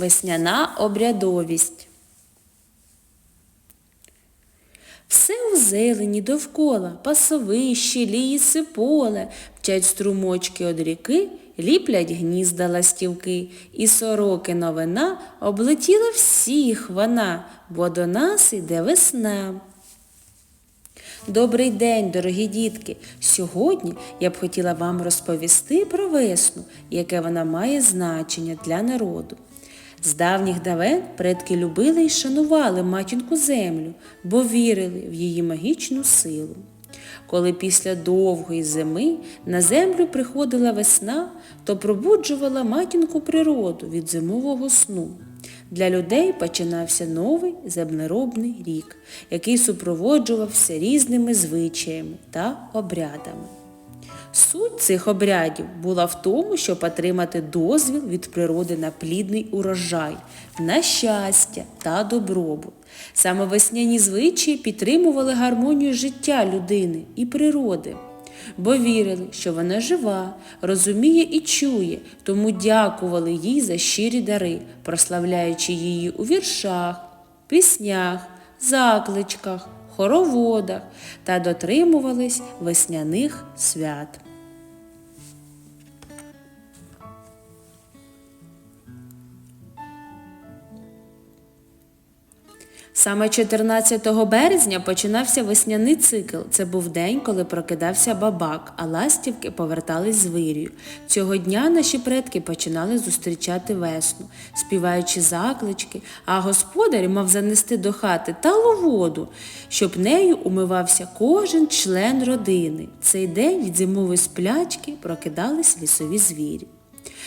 Весняна обрядовість. Все у зелені довкола, пасовище, ліси, поле, вчать струмочки од ріки, ліплять гнізда ластівки, і сороки новина облетіла всіх вона, бо до нас іде весна. Добрий день, дорогі дітки! Сьогодні я б хотіла вам розповісти про весну, яке вона має значення для народу. З давніх давен предки любили і шанували матінку землю, бо вірили в її магічну силу. Коли після довгої зими на землю приходила весна, то пробуджувала матінку природу від зимового сну. Для людей починався новий землеробний рік, який супроводжувався різними звичаями та обрядами. Суть цих обрядів була в тому, щоб отримати дозвіл від природи на плідний урожай, на щастя та добробут. Саме весняні звичаї підтримували гармонію життя людини і природи, бо вірили, що вона жива, розуміє і чує, тому дякували їй за щирі дари, прославляючи її у віршах, піснях, закличках, хороводах та дотримувались весняних свят. Саме 14 березня починався весняний цикл. Це був день, коли прокидався бабак, а ластівки повертались з вирію. Цього дня наші предки починали зустрічати весну, співаючи заклички, а господар мав занести до хати талу воду, щоб нею умивався кожен член родини. Цей день від зимової сплячки прокидались лісові звірі.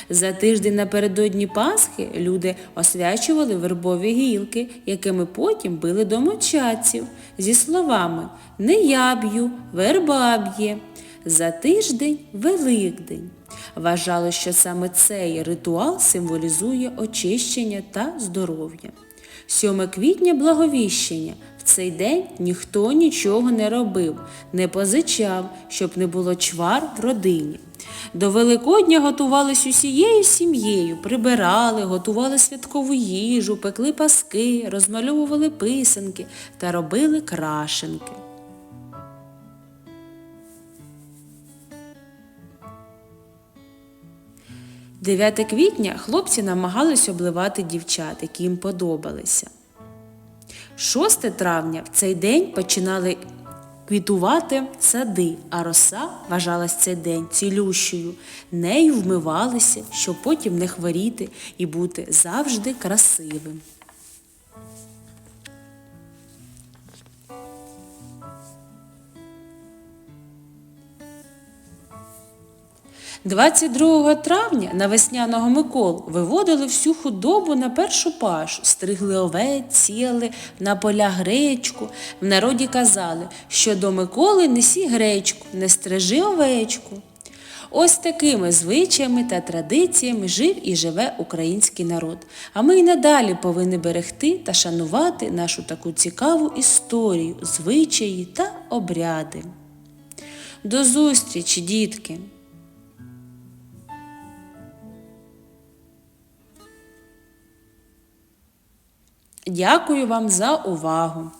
За тиждень напередодні Пасхи люди освячували вербові гілки, якими потім били домочадців зі словами Не я б'ю, верба б'є. За тиждень Великдень. Вважали, що саме цей ритуал символізує очищення та здоров'я. 7 квітня благовіщення. В цей день ніхто нічого не робив, не позичав, щоб не було чвар в родині. До Великодня готувались усією сім'єю, прибирали, готували святкову їжу, пекли паски, розмальовували писанки та робили крашенки. – 9 квітня хлопці намагались обливати дівчат, які їм подобалися. 6 травня в цей день починали квітувати сади, а роса вважалась цей день цілющою. Нею вмивалися, щоб потім не хворіти і бути завжди красивим. – 22 травня на весняного Миколу виводили всю худобу на першу пашу, стригли овець, сіяли на поля гречку. В народі казали, що до Миколи несі гречку, не стрижи овечку. Ось такими звичаями та традиціями жив і живе український народ. А ми й надалі повинні берегти та шанувати нашу таку цікаву історію, звичаї та обряди. До зустрічі, дітки! Дякую вам за увагу!